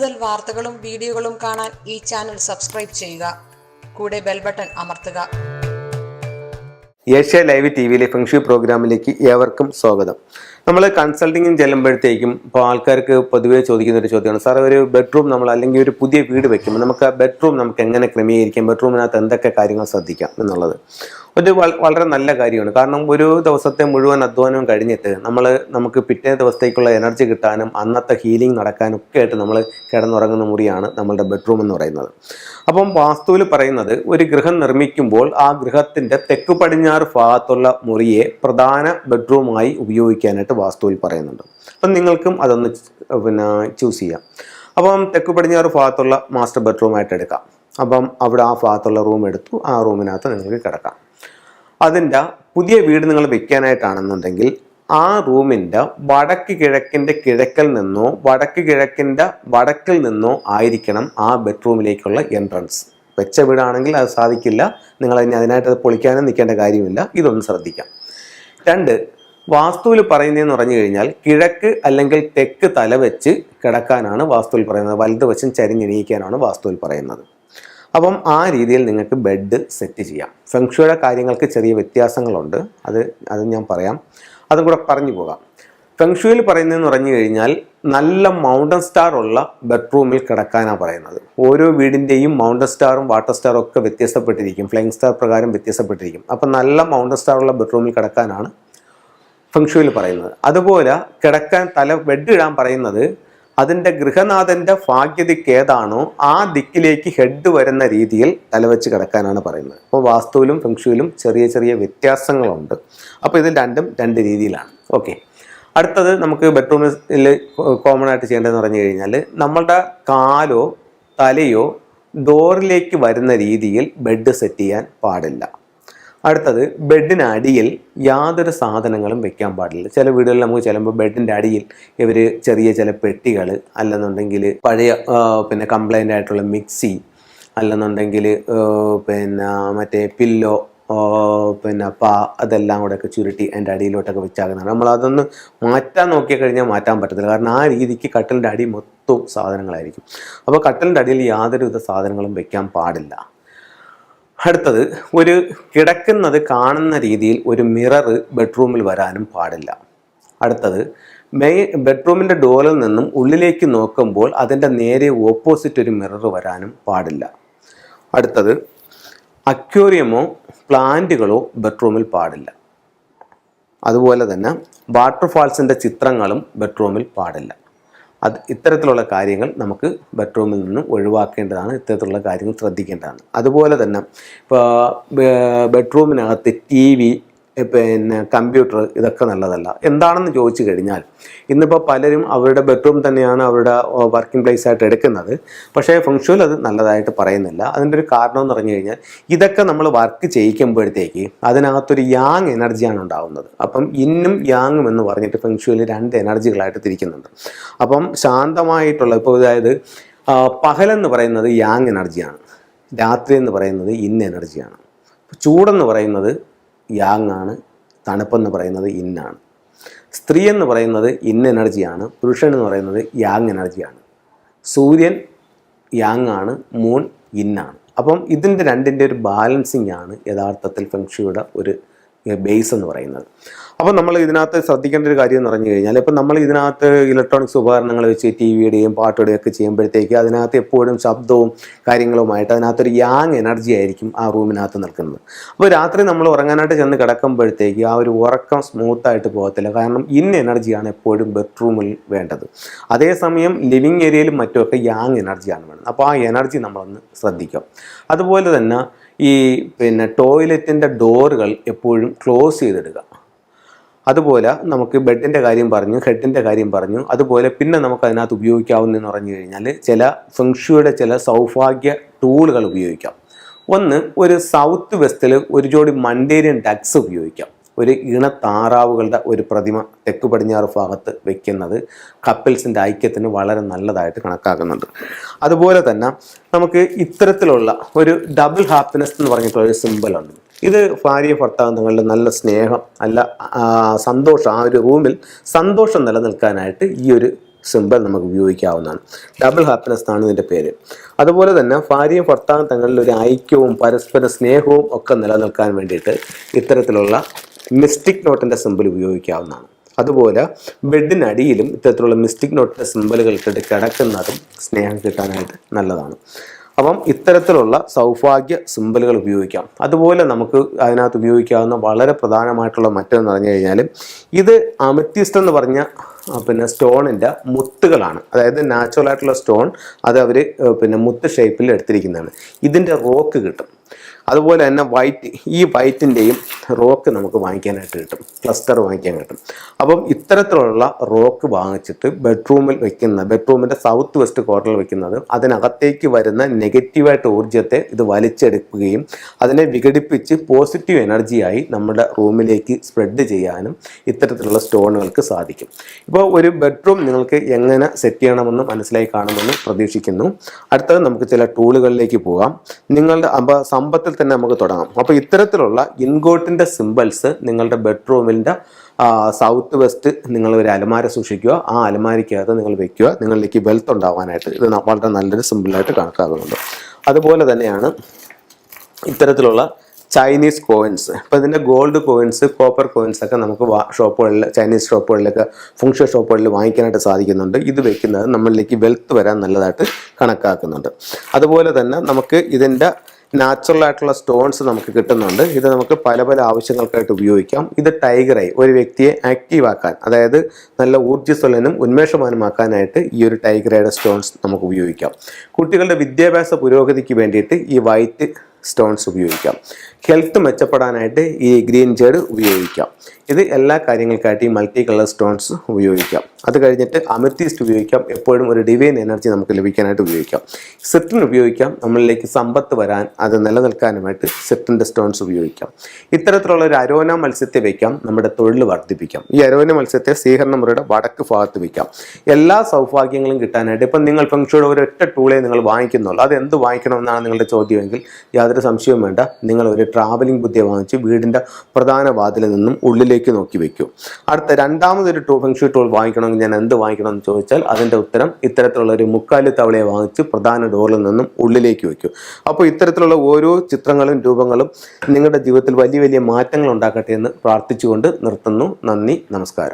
കൂടുതൽ വാർത്തകളും വീഡിയോകളും കാണാൻ ഈ ചാനൽ സബ്സ്ക്രൈബ് ചെയ്യുക. കൂടെ ബെൽ ബട്ടൺ അമർത്തുക. ഏഷ്യ ലൈവ് ടി വിയിലെ ഫെങ്ഷു പ്രോഗ്രാമിലേക്ക് ഏവർക്കും സ്വാഗതം. നമ്മൾ കൺസൾട്ടിങ്ങിന് ചെല്ലുമ്പോഴത്തേക്കും ഇപ്പോൾ ആൾക്കാർക്ക് പൊതുവേ ചോദിക്കുന്ന ഒരു ചോദ്യമാണ്. സാർ ഒരു ബെഡ്റൂം നമ്മൾ അല്ലെങ്കിൽ ഒരു പുതിയ വീട് വെക്കുമ്പോൾ നമുക്ക് ആ ബെഡ്റൂം നമുക്ക് എങ്ങനെ ക്രമീകരിക്കാം? ബെഡ്റൂമിനകത്ത് എന്തൊക്കെ കാര്യങ്ങൾ ശ്രദ്ധിക്കാം? എന്നുള്ളത്. വൾ- വളരെ നല്ല കാര്യമാണ്. കാരണം ഒരു ദിവസത്തെ മുഴുവൻ അധ്വാനവും കഴിഞ്ഞിട്ട് നമ്മൾ നമുക്ക് പിറ്റേ ദിവസത്തേക്കുള്ള എനർജി കിട്ടാനും അന്നത്തെ ഹീലിംഗ് നടക്കാനും ഒക്കെ ആയിട്ട് നമ്മൾ കിടന്നുറങ്ങുന്ന മുറിയാണ് നമ്മളുടെ ബെഡ്റൂം എന്ന് പറയുന്നത്. അപ്പം വാസ്തുവിൽ പറയുന്നത് ഒരു ഗൃഹം നിർമ്മിക്കുമ്പോൾ ആ ഗൃഹത്തിന്റെ തെക്ക് പടിഞ്ഞാറ് ഭാഗത്തുള്ള മുറിയെ പ്രധാന ബെഡ്റൂമായി ഉപയോഗിക്കാനായിട്ട് വാസ്തുവിൽ പറയുന്നുണ്ട്. അപ്പം നിങ്ങൾക്കും അതൊന്ന് പിന്നെ ചൂസ് ചെയ്യാം. അപ്പം തെക്ക് പടിഞ്ഞാറ് ഭാഗത്തുള്ള മാസ്റ്റർ ബെഡ്റൂമായിട്ട് എടുക്കാം. അപ്പം അവിടെ ആ ഭാഗത്തുള്ള റൂം എടുത്തു ആ റൂമിനകത്ത് നിങ്ങൾക്ക് കിടക്കാം. അതിന്റെ പുതിയ വീട് നിങ്ങൾ വെക്കാനായിട്ടാണെന്നുണ്ടെങ്കിൽ ആ റൂമിന്റെ വടക്ക് കിഴക്കിന്റെ കിഴക്കൽ നിന്നോ വടക്ക് കിഴക്കിന്റെ വടക്കിൽ നിന്നോ ആയിരിക്കണം ആ ബെഡ്റൂമിലേക്കുള്ള എൻട്രൻസ് വെച്ച വീടാണെങ്കിൽ അത് സാധിക്കില്ല. നിങ്ങൾ അതിന് അതിനായിട്ട് അത് പൊളിക്കാനും നിൽക്കേണ്ട കാര്യമില്ല. ഇതൊന്ന് ശ്രദ്ധിക്കാം. രണ്ട് വാസ്തുവിൽ പറയുന്നതെന്ന് പറഞ്ഞു കഴിഞ്ഞാൽ കിഴക്ക് അല്ലെങ്കിൽ തെക്ക് തല വെച്ച് കിടക്കാനാണ് വാസ്തുവിൽ പറയുന്നത്. വലത് വശം ചരിഞ്ഞെണീക്കാനാണ് വാസ്തുവിൽ പറയുന്നത്. അപ്പം ആ രീതിയിൽ നിങ്ങൾക്ക് ബെഡ് സെറ്റ് ചെയ്യാം. ഫെങ്ഷുയുടെ കാര്യങ്ങൾക്ക് ചെറിയ വ്യത്യാസങ്ങളുണ്ട്. അത് അത് ഞാൻ പറയാം. അതും കൂടെ പറഞ്ഞു പോകാം. ഫെങ്ഷുയിൽ പറയുന്നതെന്ന് പറഞ്ഞു കഴിഞ്ഞാൽ നല്ല മൗണ്ടൻ സ്റ്റാർ ഉള്ള ബെഡ്റൂമിൽ കിടക്കാനാണ് പറയുന്നത്. ഓരോ വീടിന്റെയും മൗണ്ടൻ സ്റ്റാറും വാട്ടർ സ്റ്റാറും ഒക്കെ വ്യത്യസ്തപ്പെട്ടിരിക്കും. ഫ്ലൈങ് സ്റ്റാർ പ്രകാരം വ്യത്യസ്തപ്പെട്ടിരിക്കും. അപ്പം നല്ല മൗണ്ടൻ സ്റ്റാർ ഉള്ള ബെഡ്റൂമിൽ കിടക്കാനാണ് ഫെങ്ഷുയിൽ പറയുന്നത്. അതുപോലെ കിടക്കാൻ തല ബെഡ് ഇടാൻ പറയുന്നത് അതിന്റെ ഗൃഹനാഥന്റെ ഭാഗ്യദിക്ക് ഏതാണോ ആ ദിക്കിലേക്ക് ഹെഡ് വരുന്ന രീതിയിൽ തലവെച്ച് കിടക്കാനാണ് പറയുന്നത്. അപ്പോൾ വാസ്തുവിലും ഫെങ്ഷുവിലും ചെറിയ ചെറിയ വ്യത്യാസങ്ങളുണ്ട്. അപ്പോൾ ഇത് രണ്ടും രണ്ട് രീതിയിലാണ്. ഓക്കെ. അടുത്തത് നമുക്ക് ബെഡ്റൂമിൽ കോമൺ ആയിട്ട് ചെയ്യേണ്ടതെന്ന് പറഞ്ഞു കഴിഞ്ഞാൽ നമ്മളുടെ കാലോ തലയോ ഡോറിലേക്ക് വരുന്ന രീതിയിൽ ബെഡ് സെറ്റ് ചെയ്യാൻ പാടില്ല. അടുത്തത് ബെഡിന് അടിയിൽ യാതൊരു സാധനങ്ങളും വെക്കാൻ പാടില്ല. ചില വീടുകളിൽ നമുക്ക് ചിലപ്പോൾ ബെഡിന്റെ അടിയിൽ ഇവർ ചെറിയ ചില പെട്ടികൾ അല്ലെന്നുണ്ടെങ്കിൽ പഴയ പിന്നെ കംപ്ലൈന്റ് ആയിട്ടുള്ള മിക്സി അല്ലെന്നുണ്ടെങ്കിൽ പിന്നെ മറ്റേ പില്ലോ പിന്നെ പാ അതെല്ലാം കൂടെയൊക്കെ ചുരുട്ടി അതിന്റെ അടിയിലോട്ടൊക്കെ വെച്ചാകുന്നതാണ് നമ്മൾ അതൊന്ന് മാറ്റാൻ നോക്കി കഴിഞ്ഞാൽ മാറ്റാൻ പറ്റത്തില്ല. കാരണം ആ രീതിക്ക് കട്ടലിന്റെ അടി മൊത്തം സാധനങ്ങളായിരിക്കും. അപ്പോൾ കട്ടലിന്റെ അടിയിൽ യാതൊരുവിധ സാധനങ്ങളും വെക്കാൻ പാടില്ല. അടുത്തത് ഒരു കിടക്കുന്നത് കാണുന്ന രീതിയിൽ ഒരു മിറർ ബെഡ്റൂമിൽ വരാനും പാടില്ല. അടുത്തത് മെയ് ബെഡ്റൂമിന്റെ ഡോറിൽ നിന്നും ഉള്ളിലേക്ക് നോക്കുമ്പോൾ അതിന്റെ നേരെ ഓപ്പോസിറ്റ് ഒരു മിറർ വരാനും പാടില്ല. അടുത്തത് അക്വേറിയമോ പ്ലാന്റുകളോ ബെഡ്റൂമിൽ പാടില്ല. അതുപോലെ തന്നെ വാട്ടർഫാൾസിന്റെ ചിത്രങ്ങളും ബെഡ്റൂമിൽ പാടില്ല. അത് ഇത്തരത്തിലുള്ള കാര്യങ്ങൾ നമുക്ക് ബെഡ്റൂമിൽ നിന്നും ഒഴിവാക്കേണ്ടതാണ്. ഇത്തരത്തിലുള്ള കാര്യങ്ങൾ ശ്രദ്ധിക്കേണ്ടതാണ്. അതുപോലെ തന്നെ ഇപ്പോൾ ബെഡ്റൂമിനകത്ത് ടി വി പിന്നെ കമ്പ്യൂട്ടർ ഇതൊക്കെ നല്ലതല്ല. എന്താണെന്ന് ചോദിച്ചു കഴിഞ്ഞാൽ ഇന്നിപ്പോൾ പലരും അവരുടെ ബെഡ്റൂം തന്നെയാണ് അവരുടെ വർക്കിംഗ് പ്ലേസ് ആയിട്ട് എടുക്കുന്നത്. പക്ഷേ ഫംഗ്ഷനിൽ അത് നല്ലതായിട്ട് പറയുന്നില്ല. അതിന്റെ ഒരു കാരണം എന്ന് പറഞ്ഞു കഴിഞ്ഞാൽ ഇതൊക്കെ നമ്മൾ വർക്ക് ചെയ്യിക്കുമ്പോഴത്തേക്ക് അതിനകത്തൊരു യാങ് എനർജിയാണ് ഉണ്ടാകുന്നത് അപ്പം ഇന്നും യാങ്ങും എന്ന് പറഞ്ഞിട്ട് ഫെങ്ഷുവിൽ രണ്ട് എനർജികളായിട്ട് തിരിക്കുന്നുണ്ട്. അപ്പം ശാന്തമായിട്ടുള്ള ഇപ്പോൾ അതായത് പകലെന്ന് പറയുന്നത് യാങ് എനർജിയാണ് രാത്രി എന്ന് പറയുന്നത് ഇൻ എനർജിയാണ് ചൂടെന്ന് പറയുന്നത് യാങ് ആണ് തണുപ്പെന്ന് പറയുന്നത് ഇന്നാണ്. സ്ത്രീ എന്ന് പറയുന്നത് ഇൻ എനർജിയാണ് പുരുഷൻ എന്ന് പറയുന്നത് യാങ് എനർജിയാണ്. സൂര്യൻ യാങ് ആണ് മൂൺ ഇന്നാണ്. അപ്പം ഇതിന്റെ രണ്ടിന്റെ ഒരു ബാലൻസിങ് ആണ് യഥാർത്ഥത്തിൽ ഫെങ്ഷിയുടെ ഒരു ബേസ് എന്ന് പറയുന്നത്. അപ്പോൾ നമ്മൾ ഇതിനകത്ത് ശ്രദ്ധിക്കേണ്ട ഒരു കാര്യം എന്ന് പറഞ്ഞു കഴിഞ്ഞാൽ ഇപ്പം നമ്മൾ ഇതിനകത്ത് ഇലക്ട്രോണിക്സ് ഉപകരണങ്ങൾ വെച്ച് ടി വിയുടെയും പാട്ടുകളുടെയും ഒക്കെ ചെയ്യുമ്പോഴത്തേക്ക് അതിനകത്ത് എപ്പോഴും ശബ്ദവും കാര്യങ്ങളുമായിട്ട് അതിനകത്തൊരു യാങ് എനർജി ആയിരിക്കും ആ റൂമിനകത്ത് നിൽക്കുന്നത്. അപ്പോൾ രാത്രി നമ്മൾ ഉറങ്ങാനായിട്ട് ചെന്ന് കിടക്കുമ്പോഴത്തേക്ക് ആ ഒരു ഉറക്കം സ്മൂത്തായിട്ട് പോകത്തില്ല. കാരണം ഇൻ എനർജിയാണ് എപ്പോഴും ബെഡ്റൂമിൽ വേണ്ടത്. അതേസമയം ലിവിങ് ഏരിയയിലും മറ്റുമൊക്കെ യാങ് എനർജിയാണ് വേണ്ടത്. അപ്പോൾ ആ എനർജി നമ്മളൊന്ന് ശ്രദ്ധിക്കാം. അതുപോലെ തന്നെ ഈ പിന്നെ ടോയ്ലറ്റിന്റെ ഡോറുകൾ എപ്പോഴും ക്ലോസ് ചെയ്തിടുക. അതുപോലെ നമുക്ക് ബെഡിന്റെ കാര്യം പറഞ്ഞു ഹെഡിന്റെ കാര്യം പറഞ്ഞു. അതുപോലെ പിന്നെ നമുക്ക് അതിനകത്ത് ഉപയോഗിക്കാവുന്നതെന്ന് പറഞ്ഞു കഴിഞ്ഞാൽ ചില ഫെങ്ഷുയുടെ ചില സൗഭാഗ്യ ടൂളുകൾ ഉപയോഗിക്കാം. ഒന്ന് ഒരു സൗത്ത് വെസ്റ്റിൽ ഒരു ജോഡി മണ്ടേരിയൻ ഡക്സ് ഉപയോഗിക്കാം. ഒരു ഇണ താറാവുകളുടെ ഒരു പ്രതിമ തെക്ക് പടിഞ്ഞാറ് ഭാഗത്ത് വെക്കുന്നത് കപ്പിൾസിന്റെ ഐക്യത്തിന് വളരെ നല്ലതായിട്ട് കണക്കാക്കുന്നുണ്ട്. അതുപോലെ തന്നെ നമുക്ക് ഇത്തരത്തിലുള്ള ഒരു ഡബിൾ ഹാപ്പിനെസ് എന്ന് പറഞ്ഞിട്ടുള്ള ഒരു സിമ്പലുണ്ട് ഇത് ഭാര്യ ഭർത്താവ് തങ്ങളുടെ നല്ല സ്നേഹം അല്ല സന്തോഷം ആ ഒരു റൂമിൽ സന്തോഷം നിലനിൽക്കാനായിട്ട് ഈ ഒരു സിമ്പിൾ നമുക്ക് ഉപയോഗിക്കാവുന്നതാണ്. ഡബിൾ ഹാപ്പിനെസ് ആണ് ഇതിന്റെ പേര്. അതുപോലെ തന്നെ ഭാര്യയും ഭർത്താവും തങ്ങളിൽ ഒരു ഐക്യവും പരസ്പര സ്നേഹവും ഒക്കെ നിലനിൽക്കാൻ വേണ്ടിയിട്ട് ഇത്തരത്തിലുള്ള മിസ്റ്റിക് നോട്ടിന്റെ സിമ്പിൾ ഉപയോഗിക്കാവുന്നതാണ്. അതുപോലെ ബെഡിനടിയിലും ഇത്തരത്തിലുള്ള മിസ്റ്റിക് നോട്ടിന്റെ സിമ്പിളുകൾ ഇട്ടിട്ട് കിടക്കുന്നതും സ്നേഹം കിട്ടാനായിട്ട് നല്ലതാണ്. അപ്പം ഇത്തരത്തിലുള്ള സൗഭാഗ്യ സിമ്പിളുകൾ ഉപയോഗിക്കാം. അതുപോലെ നമുക്ക് അതിനകത്ത് ഉപയോഗിക്കാവുന്ന വളരെ പ്രധാനമായിട്ടുള്ള മറ്റൊന്ന് പറഞ്ഞു കഴിഞ്ഞാൽ ഇത് അമിത്യസ്റ്റ് എന്ന് പറഞ്ഞ പിന്നെ സ്റ്റോണിന്റെ മുത്തുകളാണ്. അതായത് നാച്ചുറൽ ആയിട്ടുള്ള സ്റ്റോൺ അത് അവർ പിന്നെ മുത്ത് ഷേപ്പിൽ എടുത്തിരിക്കുന്നതാണ്. ഇതിന്റെ റോക്ക് കിട്ടും. അതുപോലെ തന്നെ വൈറ്റ് ഈ വൈറ്റിന്റെയും റോക്ക് നമുക്ക് വാങ്ങിക്കാനായിട്ട് കിട്ടും ക്ലസ്റ്റർ വാങ്ങിക്കാൻ കിട്ടും. അപ്പം ഇത്തരത്തിലുള്ള റോക്ക് വാങ്ങിച്ചിട്ട് ബെഡ്റൂമിൽ വെക്കുന്ന ബെഡ്റൂമിന്റെ സൗത്ത് വെസ്റ്റ് കോർണറിൽ വെക്കുന്നത് അതിനകത്തേക്ക് വരുന്ന നെഗറ്റീവായിട്ട് ഊർജത്തെ ഇത് വലിച്ചെടുക്കുകയും അതിനെ വിഘടിപ്പിച്ച് പോസിറ്റീവ് എനർജിയായി നമ്മുടെ റൂമിലേക്ക് സ്പ്രെഡ് ചെയ്യാനും ഇത്തരത്തിലുള്ള സ്റ്റോണുകൾക്ക് സാധിക്കും. ഇപ്പോൾ ഒരു ബെഡ്റൂം നിങ്ങൾക്ക് എങ്ങനെ സെറ്റ് ചെയ്യണമെന്ന് മനസ്സിലായി കാണുമെന്ന് പ്രതീക്ഷിക്കുന്നു. അടുത്തത് നമുക്ക് ചില ടൂളുകളിലേക്ക് പോകാം. നിങ്ങളുടെ അപ്പോൾ സമ്പത്തിൽ തന്നെ നമുക്ക് തുടങ്ങാം. അപ്പോൾ ഇത്തരത്തിലുള്ള ഇൻഗോട്ടിന്റെ സിമ്പിൾസ് നിങ്ങളുടെ ബെഡ്റൂമിന്റെ സൗത്ത് വെസ്റ്റ് നിങ്ങൾ ഒരു അലമാര സൂക്ഷിക്കുക. ആ അലമാരിക്കകത്ത് നിങ്ങൾ വെക്കുക. നിങ്ങളിലേക്ക് വെൽത്ത് ഉണ്ടാവാനായിട്ട് ഇത് വളരെ നല്ലൊരു സിമ്പിളായിട്ട് കണക്കാക്കുന്നുണ്ട്. അതുപോലെ തന്നെയാണ് ഇത്തരത്തിലുള്ള ചൈനീസ് കോയിൻസ് ഇപ്പം ഇതിന്റെ ഗോൾഡ് കോയിൻസ് കോപ്പർ കോയിൻസ് ഒക്കെ നമുക്ക് ഷോപ്പുകളിൽ ചൈനീസ് ഷോപ്പുകളിലൊക്കെ ഫംഗ്ഷൻ ഷോപ്പുകളിൽ വാങ്ങിക്കാനായിട്ട് സാധിക്കുന്നുണ്ട്. ഇത് വെക്കുന്നത് നമ്മളിലേക്ക് വെൽത്ത് വരാൻ നല്ലതായിട്ട് കണക്കാക്കുന്നുണ്ട്. അതുപോലെ തന്നെ നമുക്ക് ഇതിന്റെ നാച്ചുറൽ ആയിട്ടുള്ള സ്റ്റോൺസ് നമുക്ക് കിട്ടുന്നുണ്ട്. ഇത് നമുക്ക് പല പല ആവശ്യങ്ങൾക്കായിട്ട് ഉപയോഗിക്കാം. ഇത് ടൈഗറായി ഒരു വ്യക്തിയെ ആക്റ്റീവ് ആക്കാൻ അതായത് നല്ല ഊർജസ്വലനും ഉന്മേഷവാനുമാക്കാനായിട്ട് ഈ ഒരു ടൈഗറയുടെ സ്റ്റോൺസ് നമുക്ക് ഉപയോഗിക്കാം. കുട്ടികളുടെ വിദ്യാഭ്യാസ പുരോഗതിക്ക് വേണ്ടിയിട്ട് ഈ വൈറ്റ് സ്റ്റോൺസ് ഉപയോഗിക്കാം. ഹെൽത്ത് മെച്ചപ്പെടാനായിട്ട് ഈ ഗ്രീൻ ജേഡ് ഉപയോഗിക്കാം. ഇത് എല്ലാ കാര്യങ്ങൾക്കായിട്ട് ഈ മൾട്ടി കളർ സ്റ്റോൺസ് ഉപയോഗിക്കാം. അത് കഴിഞ്ഞിട്ട് അമിർത്തിസ്റ്റ് ഉപയോഗിക്കാം. എപ്പോഴും ഒരു ഡിവൈൻ എനർജി നമുക്ക് ലഭിക്കാനായിട്ട് ഉപയോഗിക്കാം. സിട്രിൻ ഉപയോഗിക്കാം. നമ്മളിലേക്ക് സമ്പത്ത് വരാൻ അത് നിലനിൽക്കാനുമായിട്ട് സിട്രിന്റെ സ്റ്റോൺസ് ഉപയോഗിക്കാം. ഇത്തരത്തിലുള്ള ഒരു അരോന മത്സ്യത്തെ വയ്ക്കാം നമ്മുടെ തൊഴിൽ വർദ്ധിപ്പിക്കാം. ഈ അരോന മത്സ്യത്തെ സ്വീകരണമുറയുടെ വടക്ക് ഭാഗത്ത് വയ്ക്കാം എല്ലാ സൗഭാഗ്യങ്ങളും കിട്ടാനായിട്ട് ഇപ്പം നിങ്ങൾ ഫംഗ്ഷയുടെ ഒരൊറ്റ ടൂളെ നിങ്ങൾ വാങ്ങിക്കുന്നുള്ളൂ. അത് എന്ത് വാങ്ങിക്കണമെന്നാണ് നിങ്ങളുടെ ചോദ്യമെങ്കിൽ യാതൊരു സംശയവും വേണ്ട. നിങ്ങൾ ഒരു ട്രാവലിംഗ് ബുദ്ധിയെ വാങ്ങിച്ച് വീടിന്റെ പ്രധാന വാതിലിൽ നിന്നും ഉള്ളിലേക്ക് നോക്കി വയ്ക്കും അടുത്ത രണ്ടാമതൊരു ടൂ ഫംഗ്ഷൻ ടൂൾ വാങ്ങിക്കണമെങ്കിൽ ഞാൻ എന്ത് വാങ്ങിക്കണം എന്ന് ചോദിച്ചാൽ അതിന്റെ ഉത്തരം ഇത്തരത്തിലുള്ള ഒരു മുക്കാലി തവളയെ വാങ്ങിച്ച് പ്രധാന ഡോറിൽ നിന്നും ഉള്ളിലേക്ക് വയ്ക്കും അപ്പോൾ ഇത്തരത്തിലുള്ള ഓരോ ചിത്രങ്ങളും രൂപങ്ങളും നിങ്ങളുടെ ജീവിതത്തിൽ വലിയ വലിയ മാറ്റങ്ങൾ ഉണ്ടാക്കട്ടെ എന്ന് പ്രാർത്ഥിച്ചുകൊണ്ട് നിർത്തുന്നു. നന്ദി നമസ്കാരം.